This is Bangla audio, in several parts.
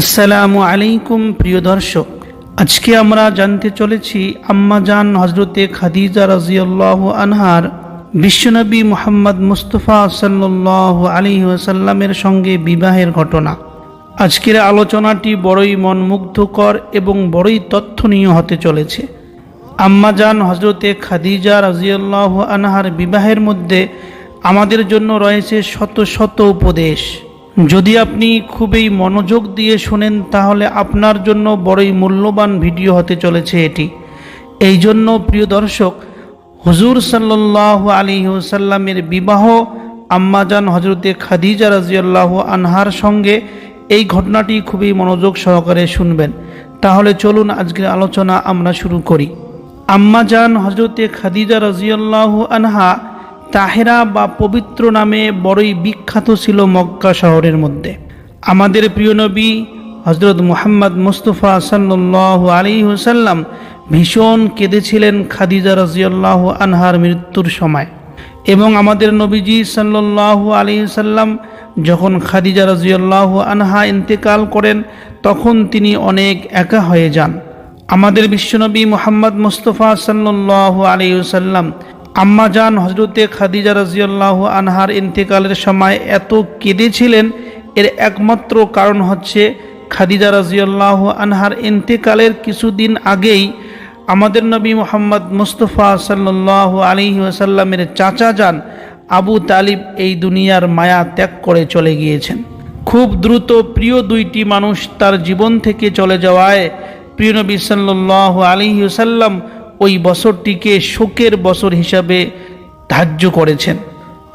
আসসালামু আলাইকুম, প্রিয় দর্শক। আজকে আমরা জানতে চলেছি আম্মাজান হজরতে খাদিজা রাজিয়াল্লাহ আনহার বিশ্বনবী মোহাম্মদ মুস্তফা সাল্লাহ আলী ওয়াসাল্লামের সঙ্গে বিবাহের ঘটনা। আজকের আলোচনাটি বড়ই মনমুগ্ধকর এবং বড়ই তথ্যনীয় হতে চলেছে। আম্মাজান হজরতে খাদিজা রাজিয়াল্লাহ আনহার বিবাহের মধ্যে আমাদের জন্য রয়েছে শত শত উপদেশ। যদি আপনি খুবই মনোযোগ দিয়ে শোনেন, তাহলে আপনার জন্য বড়ই মূল্যবান ভিডিও হতে চলেছে এটি। এই জন্য, প্রিয় দর্শক, হুজুর সাল্লাহ আলী সাল্লামের বিবাহ আম্মাজান হজরতে খাদিজা রাজিয়াল্লাহ আনহার সঙ্গে এই ঘটনাটি খুবই মনোযোগ সহকারে শুনবেন। তাহলে চলুন আজকের আলোচনা আমরা শুরু করি। আম্মাজান হজরতে খাদিজা রাজিয়াল্লাহ আনহা তাহেরা বা পবিত্র নামে বড়ই বিখ্যাত ছিল মক্কা শহরের মধ্যে। আমাদের প্রিয় নবী হজরত মুহাম্মদ মুস্তফা সাল্লাহ আলী হুসাল্লাম ভীষণ কেঁদেছিলেন খাদিজা রাজিয়াল্লাহ আনহার মৃত্যুর সময়। এবং আমাদের নবীজি সাল্লাহ আলী সাল্লাম যখন খাদিজা রাজিয়াল্লাহ আনহা ইন্তেকাল করেন, তখন তিনি অনেক একা হয়ে যান। আমাদের বিশ্বনবী মোহাম্মদ মুস্তফা সাল্লাহ আলী সাল্লাম আম্মাজান হজরতে খাদিজা রাজিয়াল্লাহ আনহার ইন্তেকালের সময় এত কেঁদেছিলেন। এর একমাত্র কারণ হচ্ছে খাদিজা রাজিয়াল্লাহ আনহার ইন্তেকালের কিছুদিন আগেই আমাদের নবী মোহাম্মদ মুস্তফা সাল্লাহ আলী ওয়াসাল্লামের চাচা যান আবু তালিব এই দুনিয়ার মায়া ত্যাগ করে চলে গিয়েছেন। খুব দ্রুত প্রিয় দুইটি মানুষ তার জীবন থেকে চলে যাওয়ায় প্রিয় নবী সাল্লাহ আলী ওসাল্লাম ওই বছরটিকে শোকের বছর হিসাবে ধার্য করেছেন।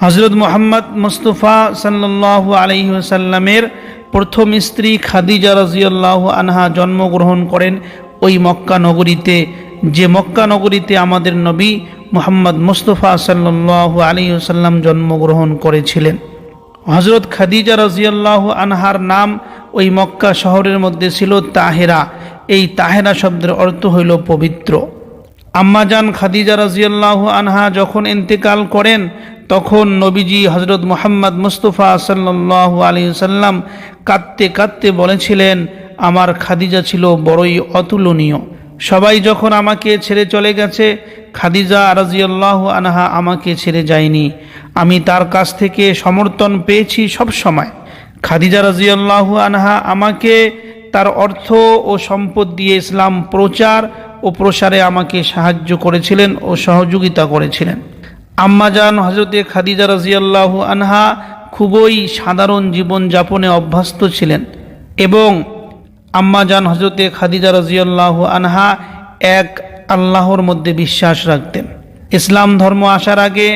হজরত মোহাম্মদ মুস্তফা সাল্লাহ আলহিসাল্লামের প্রথম স্ত্রী খাদিজা রাজিয়াল্লাহ আনহা জন্মগ্রহণ করেন ওই মক্কা নগরীতে। যে মক্কা নগরীতে আমাদের নবী মোহাম্মদ মুস্তফা সাল্লাহ আলিউসাল্লাম জন্মগ্রহণ করেছিলেন। হজরত খাদিজা রাজিয়াল্লাহ আনহার নাম ওই মক্কা শহরের মধ্যে ছিল তাহেরা। এই তাহেরা শব্দের অর্থ হইল পবিত্র। আম্মাজান খাদিজা রাজিয়াল্লাহ আনহা যখন ইন্তেকাল করেন, তখন নবীজি হজরত মোহাম্মদ মুস্তফা সাল্লাহ আলী সাল্লাম কাঁদতে কাঁদতে বলেছিলেন, আমার খাদিজা ছিল বড়ই অতুলনীয়। সবাই যখন আমাকে ছেড়ে চলে গেছে, খাদিজা রাজিয়াল্লাহ আনহা আমাকে ছেড়ে যায়নি। আমি তার কাছ থেকে সমর্থন পেয়েছি সব সময়। খাদিজা রাজিয়াল্লাহ আনহা আমাকে তার অর্থ ও সম্পদ দিয়ে ইসলাম প্রচার ও প্রসারে আমাকে সাহায্য করেছিলেন ও সহযোগিতা করেছিলেন। আম্মাজান হজরতে খাদিজা রাজিয়াল্লাহু আনহা খুবই সাধারণ জীবন যাপনে অভ্যস্ত ছিলেন এবং আম্মাজান হজরতে খাদিজা রাজিয়াল্লাহু আনহা এক আল্লাহর মধ্যে বিশ্বাস রাখতেন। ইসলাম ধর্ম আসার আগে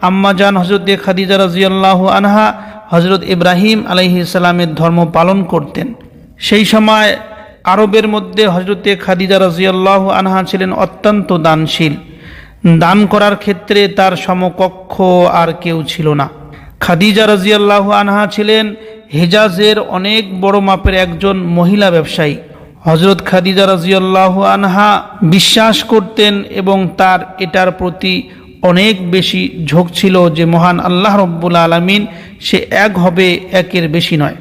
আম্মাজান হজরতে খাদিজা রাজিয়াল্লাহু আনহা হজরত ইব্রাহিম আলহি ইসলামের ধর্ম পালন করতেন। সেই সময় আরবের মধ্যে হজরতে খাদিজা রাজিয়াল্লাহ আনহা ছিলেন অত্যন্ত দানশীল। দান করার ক্ষেত্রে তার সমকক্ষ আর কেউ ছিল না। খাদিজা রাজিয়াল্লাহ আনহা ছিলেন হেজাজের অনেক বড় মাপের একজন মহিলা ব্যবসায়ী। হজরত খাদিজা রাজিয়াল্লাহ আনহা বিশ্বাস করতেন এবং তার এটার প্রতি অনেক বেশি ঝোঁক ছিল যে মহান আল্লাহ রব্বুল আলমিন সে এক হবে, একের বেশি নয়।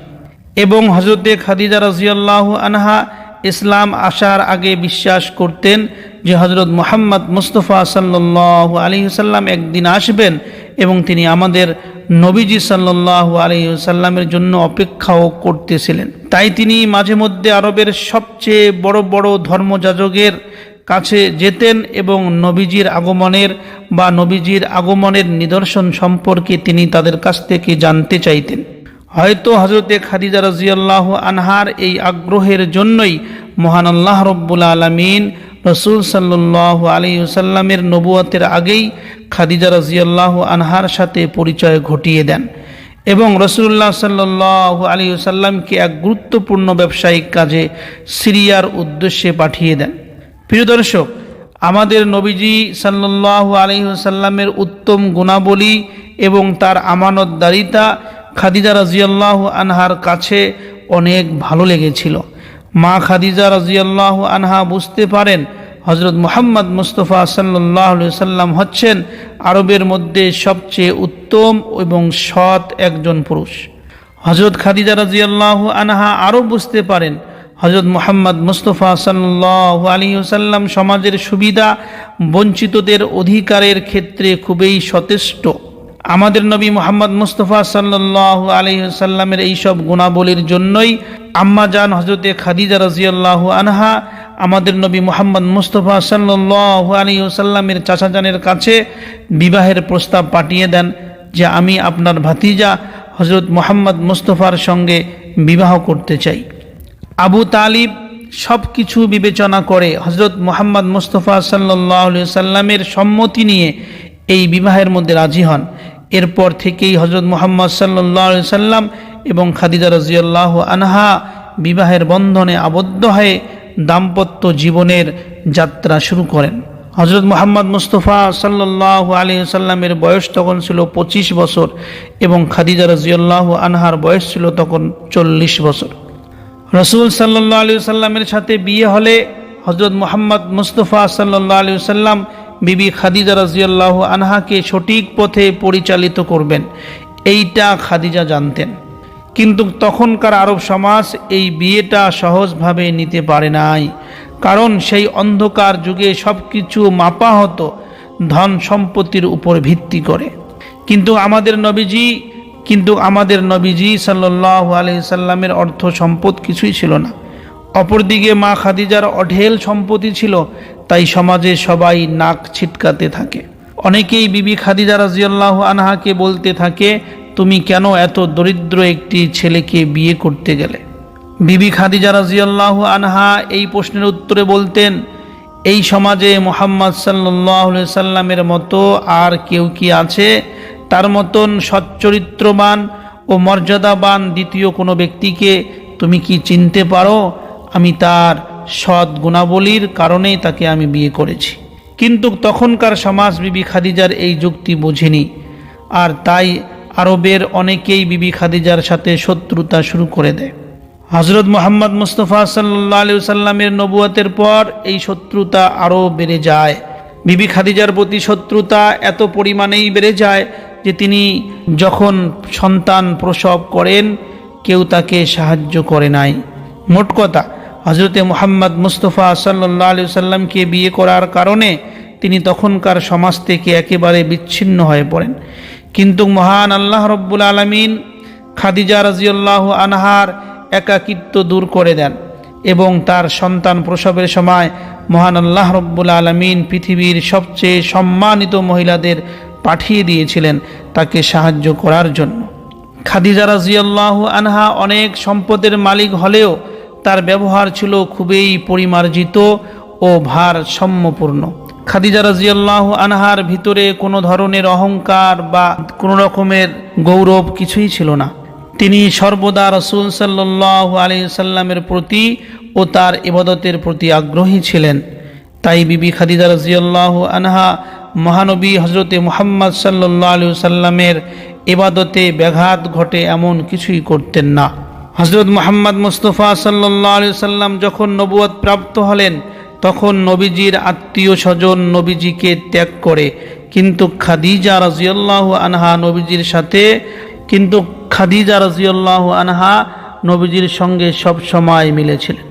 এবং হজরতে খাদিজা রাজিয়াল্লাহ আনহা ইসলাম আসার আগে বিশ্বাস করতেন যে হজরত মোহাম্মদ মুস্তফা সাল্লাহ আলী সাল্লাম একদিন আসবেন এবং তিনি আমাদের নবীজি সাল্লাহ আলী সাল্লামের জন্য অপেক্ষাও করতেছিলেন। তাই তিনি মাঝে মধ্যে আরবের সবচেয়ে বড় বড় ধর্মযাজকের কাছে যেতেন এবং নবীজির আগমনের বা নবীজির আগমনের নিদর্শন সম্পর্কে তিনি তাদের কাছ থেকে জানতে চাইতেন। হয়তো হজরতে খাদিজা রাজিয়াল্লাহ আনহার এই আগ্রহের জন্যই মহান আল্লাহ রব্বুল আলমিন রসুল সাল্লাহ আলী সাল্লামের নবুয়াতের আগেই খাদিজা রাজিয়াল্লাহ আনহার সাথে পরিচয় ঘটিয়ে দেন এবং রসুল্লাহ সাল্লাহ আলী সাল্লামকে এক গুরুত্বপূর্ণ ব্যবসায়িক কাজে সিরিয়ার উদ্দেশ্যে পাঠিয়ে দেন। প্রিয় দর্শক, আমাদের নবীজি সাল্লাহ আলী সাল্লামের উত্তম গুণাবলী এবং তার আমানতদারিতা খাদিজা রাজিয়াল্লাহ আনহার কাছে অনেক ভালো লেগেছিল। মা খাদিজা রাজিয়াল্লাহ আনহা বুঝতে পারেন হজরত মোহাম্মদ মুস্তফা সাল্লাহ সাল্লাম হচ্ছেন আরবের মধ্যে সবচেয়ে উত্তম এবং সৎ একজন পুরুষ। হজরত খাদিজা রাজিয়াল্লাহু আনহা আরও বুঝতে পারেন হজরত মোহাম্মদ মুস্তফা সাল্লাহ আলী সাল্লাম সমাজের সুবিধা, বঞ্চিতদের অধিকারের ক্ষেত্রে খুবই সচেষ্ট আমাদের নবী মোহাম্মদ মুস্তফা সাল্লাহ আলী সাল্লামের এইসব গুণাবলীর জন্যই আম্মা জান হজরতে খাদিজা রাজিয়াল্লাহু আনহা আমাদের নবী মোহাম্মদ মুস্তফা সাল্লাহ আলী সাল্লামের চাচাজানের কাছে বিবাহের প্রস্তাব পাঠিয়ে দেন যে আমি আপনার ভাতিজা হজরত মোহাম্মদ মুস্তফার সঙ্গে বিবাহ করতে চাই। আবু তালিব সব কিছু বিবেচনা করে হজরত মোহাম্মদ মুস্তফা সাল্লাহ সাল্লামের সম্মতি নিয়ে এই বিবাহের মধ্যে রাজি হন। এরপর থেকেই হজরত মোহাম্মদ সাল্লাহ সাল্লাম এবং খাদিজা রাজিয়াল্লাহ আনহা বিবাহের বন্ধনে আবদ্ধ হয়ে দাম্পত্য জীবনের যাত্রা শুরু করেন। হজরত মোহাম্মদ মুস্তফা সাল্লাহ আলী সাল্লামের বয়স তখন ছিল পঁচিশ বছর এবং খাদিজা রাজিয়াল্লাহ আনহার বয়স ছিল তখন চল্লিশ বছর। রসুল সাল্লাহ আলী সাল্লামের সাথে বিয়ে হলে হজরত মোহাম্মদ মুস্তফা সাল্লাহ আলী সাল্লাম বিবি খাদিজা রাজিয়াল্লাহ আনহাকে সঠিক পথে পরিচালিত করবেন। এইটা খাদিজা জানতেন। কিন্তু তখনকার আরব সমাজ এই বিয়েটা সহজভাবে নিতে পারে নাই। কারণ সেই অন্ধকার যুগে সব কিছু মাপা হতো, ধন সম্পত্তির উপর ভিত্তি করে। কিন্তু আমাদের নবীজি, কিন্তু আমাদের নবীজি সাল্লাহ আলি সাল্লামের অর্থ সম্পদ কিছুই ছিল না। অপরদিকে মা খাদিজার অঢেল সম্পত্তি ছিল, তাই সমাজে সবাই নাক ছিটকাতে থাকে। অনেকেই বিবি খাদিজা রাজিয়াল্লাহ আনহাকে বলতে থাকে, তুমি কেন এত দরিদ্র একটি ছেলেকে বিয়ে করতে গেলে? বিবি খাদিজা রাজিয়াল্লাহ আনহা এই প্রশ্নের উত্তরে বলতেন, এই সমাজে মোহাম্মদ সাল্লাহ সাল্লামের মতো আর কেউ কি আছে? তার মতন সচ্চরিত্রবান ও মর্যাদাবান দ্বিতীয় কোনো ব্যক্তিকে তুমি কি চিনতে পারো? আমি তার সৎ গুণাবলীর কারণেই তাকে আমি বিয়ে করেছি। কিন্তু তখনকার সমাজ বিবি খাদিজার এই যুক্তি বুঝেনি। আর তাই আরবের অনেকেই বিবি খাদিজার সাথে শত্রুতা শুরু করে দেয়। হজরত মোহাম্মদ মুস্তফা সাল্লা আলু সাল্লামের নবুয়াতের পর এই শত্রুতা আরও বেড়ে যায়। বিবি খাদিজার প্রতি শত্রুতা এত পরিমাণেই বেড়ে যায় যে তিনি যখন সন্তান প্রসব করেন, কেউ তাকে সাহায্য করে নাই। মোট কথা হজরতে মোহাম্মদ মুস্তফা সাল্লাহ আলু সাল্লামকে বিয়ে করার কারণে তিনি তখনকার সমাজ থেকে একেবারে বিচ্ছিন্ন হয়ে পড়েন। কিন্তু মহান আল্লাহ রব্বুল আলমিন খাদিজা রাজিউল্লাহ আনহার একাকিত্ব দূর করে দেন এবং তার সন্তান প্রসবের সময় মহান আল্লাহ রব্বুল আলমিন পৃথিবীর সবচেয়ে সম্মানিত মহিলাদের পাঠিয়ে দিয়েছিলেন তাকে সাহায্য করার জন্য। খাদিজা রাজিয়াল্লাহ আনহা অনেক সম্পদের মালিক হলেও তার ব্যবহার ছিল খুবই পরিমার্জিত ও ভারসাম্যপূর্ণ। খাদিজা রাজিয়াল্লাহ আনহার ভিতরে কোনো ধরনের অহংকার বা কোনো রকমের গৌরব কিছুই ছিল না। তিনি সর্বদা রসুল সাল্লাহ আলি সাল্লামের প্রতি ও তার ইবাদতের প্রতি আগ্রহী ছিলেন। তাই বিবি খাদিজা রাজিয়াল্লাহ আনহা মহানবী হজরতে মোহাম্মদ সাল্লাহ আলু সাল্লামের ইবাদতে ব্যাঘাত ঘটে এমন কিছুই করতেন না। হজরত মোহাম্মদ মুস্তফা সাল্লাহ আলু সাল্লাম যখন নবুয়ত প্রাপ্ত হলেন, তখন নবীজির আত্মীয় স্বজন নবীজিকে ত্যাগ করে। কিন্তু খাদিজা রাজিয়াল্লাহ আনহা নবীজির সাথে, কিন্তু খাদিজা রাজিউল্লাহ আনহা নবীজির সঙ্গে সব সময় মিলেছিলেন।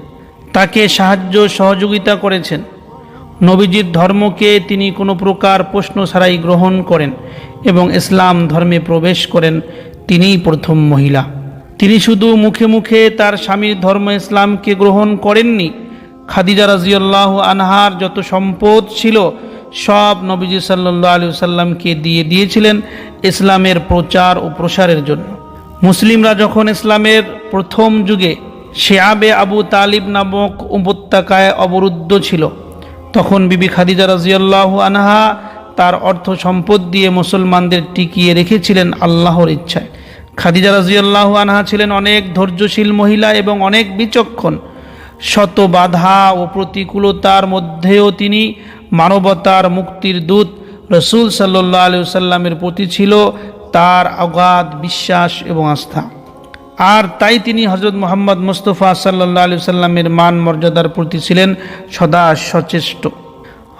তাকে সাহায্য সহযোগিতা করেছেন। নবীজির ধর্মকে তিনি কোনো প্রকার প্রশ্ন ছাড়াই গ্রহণ করেন এবং ইসলাম ধর্মে প্রবেশ করেন। তিনিই প্রথম মহিলা। তিনি শুধু মুখে মুখে তার স্বামীর ধর্ম ইসলামকে গ্রহণ করেননি। খাদিজা রাজিউল্লাহ আনহার যত সম্পদ ছিল, সব নবীজি সাল্লাহ আলু সাল্লামকে দিয়ে দিয়েছিলেন ইসলামের প্রচার ও প্রসারের জন্য। মুসলিমরা যখন ইসলামের প্রথম যুগে শেয়াবে আবু তালিব নামক উপত্যকায় অবরুদ্ধ ছিল, তখন বিবি খাদিজা রাজিয়াল্লাহ আনহা তার অর্থ সম্পদ দিয়ে মুসলমানদের টিকিয়ে রেখেছিলেন আল্লাহর ইচ্ছায়। খাদিজা রাজিয়াল্লাহ আনহা ছিলেন অনেক ধৈর্যশীল মহিলা এবং অনেক বিচক্ষণ। শত বাধা ও প্রতিকূলতার মধ্যেও তিনি মানবতার মুক্তির দূত রসুল সাল্লাহ আলু সাল্লামের প্রতি ছিল তার অগাধ বিশ্বাস এবং আস্থা। আর তাই তিনি হজরত মোহাম্মদ মুস্তফা সাল্লাহ আলু সাল্লামের মান মর্যাদার প্রতি ছিলেন সদা সচেষ্ট।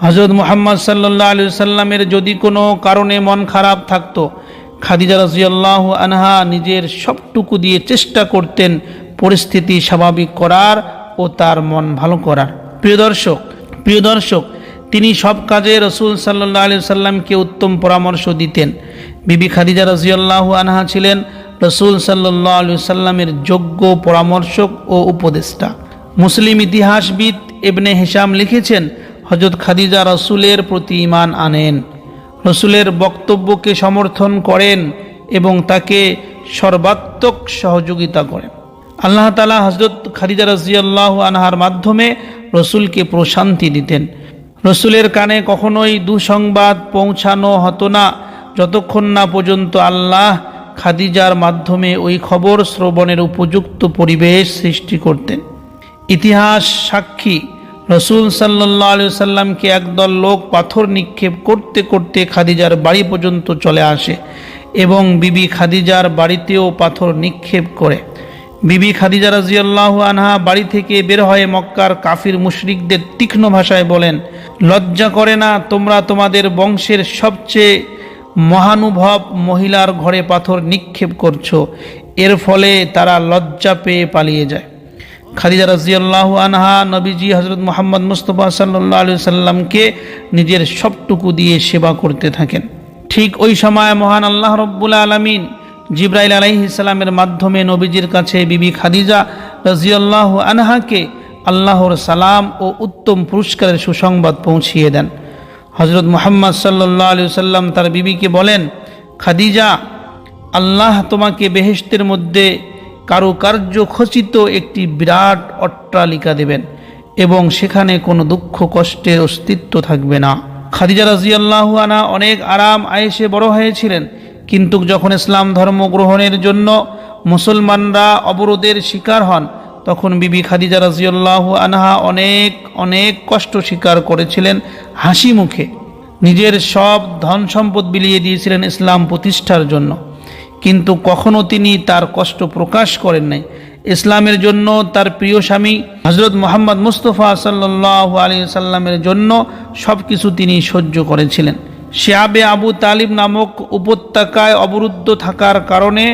হজরত মোহাম্মদ সাল্লাহ আলু সাল্লামের যদি কোনো কারণে মন খারাপ থাকতো খাদিজা রাজিয়াল্লাহ আনহা নিজের সবটুকু দিয়ে চেষ্টা করতেন পরিস্থিতি স্বাভাবিক করার ও তার মন ভালো করার। প্রিয় দর্শক প্রিয় দর্শক, তিনি সব কাজে রসুল সাল্লাহ আলি সাল্লামকে উত্তম পরামর্শ দিতেন। বিবি খাদিজা রাজিয়াল্লাহ আনহা ছিলেন রসুল সাল্লাহ আলু সাল্লামের যোগ্য পরামর্শক ও উপদেষ্টা। মুসলিম ইতিহাসবিদ এবনে হেসাম লিখেছেন হজরত খাদিজা রসুলের প্রতি ইমান আনেন। রসুলের বক্তব্যকে সমর্থন করেন এবং তাকে সর্বাত্মক সহযোগিতা করেন। আল্লাহ তালা হজরত খাদিজা রাজিয়াল্লাহ আনহার মাধ্যমে রসুলকে প্রশান্তি দিতেন। রসুলের কানে কখনোই দুঃসংবাদ পৌঁছানো হতো না। যতক্ষণ না পর্যন্ত আল্লাহ খাদিজার মাধ্যমে ওই খবর শ্রবণের উপযুক্ত পরিবেশ সৃষ্টি করতেন। ইতিহাস সাক্ষী রসুল সাল্লাহ আলু সাল্লামকে একদল লোক পাথর নিক্ষেপ করতে করতে খাদিজার বাড়ি পর্যন্ত চলে আসে এবং বিবি খাদিজার বাড়িতেও পাথর নিক্ষেপ করে। বিবি খাদিজা রাজিয়াল্লাহ আনহা বাড়ি থেকে বের হয়ে মক্কার কাফির মুশরিকদের তীক্ষ্ণ ভাষায় বলেন, লজ্জা করে না তোমরা তোমাদের বংশের সবচেয়ে মহানুভব মহিলার ঘরে পাথর নিক্ষেপ করছ। এর ফলে তারা লজ্জা পেয়ে পালিয়ে যায়। খাদিজা রাজিয়াল্লাহ আনহা নবীজি হজরত মোহাম্মদ মুস্তফা সাল্লাহ আলু সাল্লামকে নিজের সবটুকু দিয়ে সেবা করতে থাকেন। ঠিক ওই সময় মহান আল্লাহ রব্বুল আলমিন জিব্রাইল আলাইহিসাল্লামের মাধ্যমে নবীজির কাছে বিবি খাদিজা রাজিয়াল্লাহ আনহাকে আল্লাহর সালাম ও উত্তম পুরস্কারের সুসংবাদ পৌঁছিয়ে দেন। হজরত মোহাম্মদ সাল্লাহ আলু সাল্লাম তার বিবিকে বলেন, খাদিজা, আল্লাহ তোমাকে বেহেশতের মধ্যে কারুকার্য খচিত একটি বিরাট অট্টালিকা দেবেন এবং সেখানে কোনো দুঃখ কষ্টের অস্তিত্ব থাকবে না। খাদিজা রাজিয়াল্লাহ আনা অনেক আরাম আয়েসে বড় হয়েছিলেন, কিন্তু যখন ইসলাম ধর্ম গ্রহণের জন্য মুসলমানরা অবরোধের শিকার হন, তখন বিবি খাদিজা রাজিউল্লাহ আনহা অনেক অনেক কষ্ট স্বীকার করেছিলেন হাসি মুখে। নিজের সব ধন সম্পদ বিলিয়ে দিয়েছিলেন ইসলাম প্রতিষ্ঠার জন্য। কিন্তু কখনো তিনি তার কষ্ট প্রকাশ করেন নাই। ইসলামের জন্য তার প্রিয় স্বামী হজরত মোহাম্মদ মুস্তফা সাল্লাহ আলী সাল্লামের জন্য সব কিছু তিনি সহ্য করেছিলেন। শেয়াবে আবু তালিব নামক উপত্যকায় অবরুদ্ধ থাকার কারণে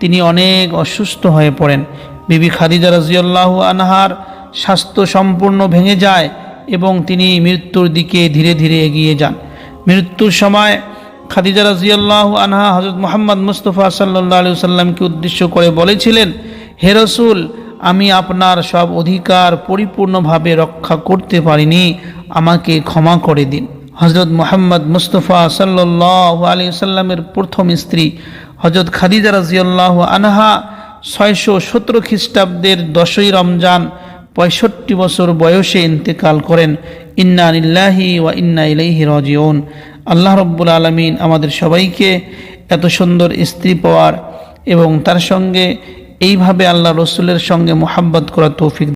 তিনি অনেক অসুস্থ হয়ে পড়েন। বিবি খাদিজা রাজিয়াল্লাহ আনহার স্বাস্থ্য সম্পূর্ণ ভেঙে যায় এবং তিনি মৃত্যুর দিকে ধীরে ধীরে এগিয়ে যান। মৃত্যুর সময় খাদিজা রাজিয়াল্লাহ আনহা হজরত মোহাম্মদ মুস্তফা সাল্লাহ আলু সাল্লামকে উদ্দেশ্য করে বলেছিলেন, হে রসুল, আমি আপনার সব অধিকার পরিপূর্ণভাবে রক্ষা করতে পারিনি, আমাকে ক্ষমা করে দিন। হজরত মোহাম্মদ মুস্তফা সাল্লাহ আলী সাল্লামের প্রথম স্ত্রী হজরত খাদিজা রাজিয়াল্লাহ আনহা ছয়শো সতেরো খ্রিস্টাব্দের দশই রমজান পঁয়ষট্টি বছর বয়সে ইন্তেকাল করেন। ইন্না নিল্লাহি ওয়া ইন্না ইলাইহি রাজিউন। আল্লাহ রব্বুল আলমিন আমাদের সবাইকে এত সুন্দর স্ত্রী পাওয়ার এবং তার সঙ্গে এইভাবে আল্লাহ রসুলের সঙ্গে মোহাব্বত করার তৌফিক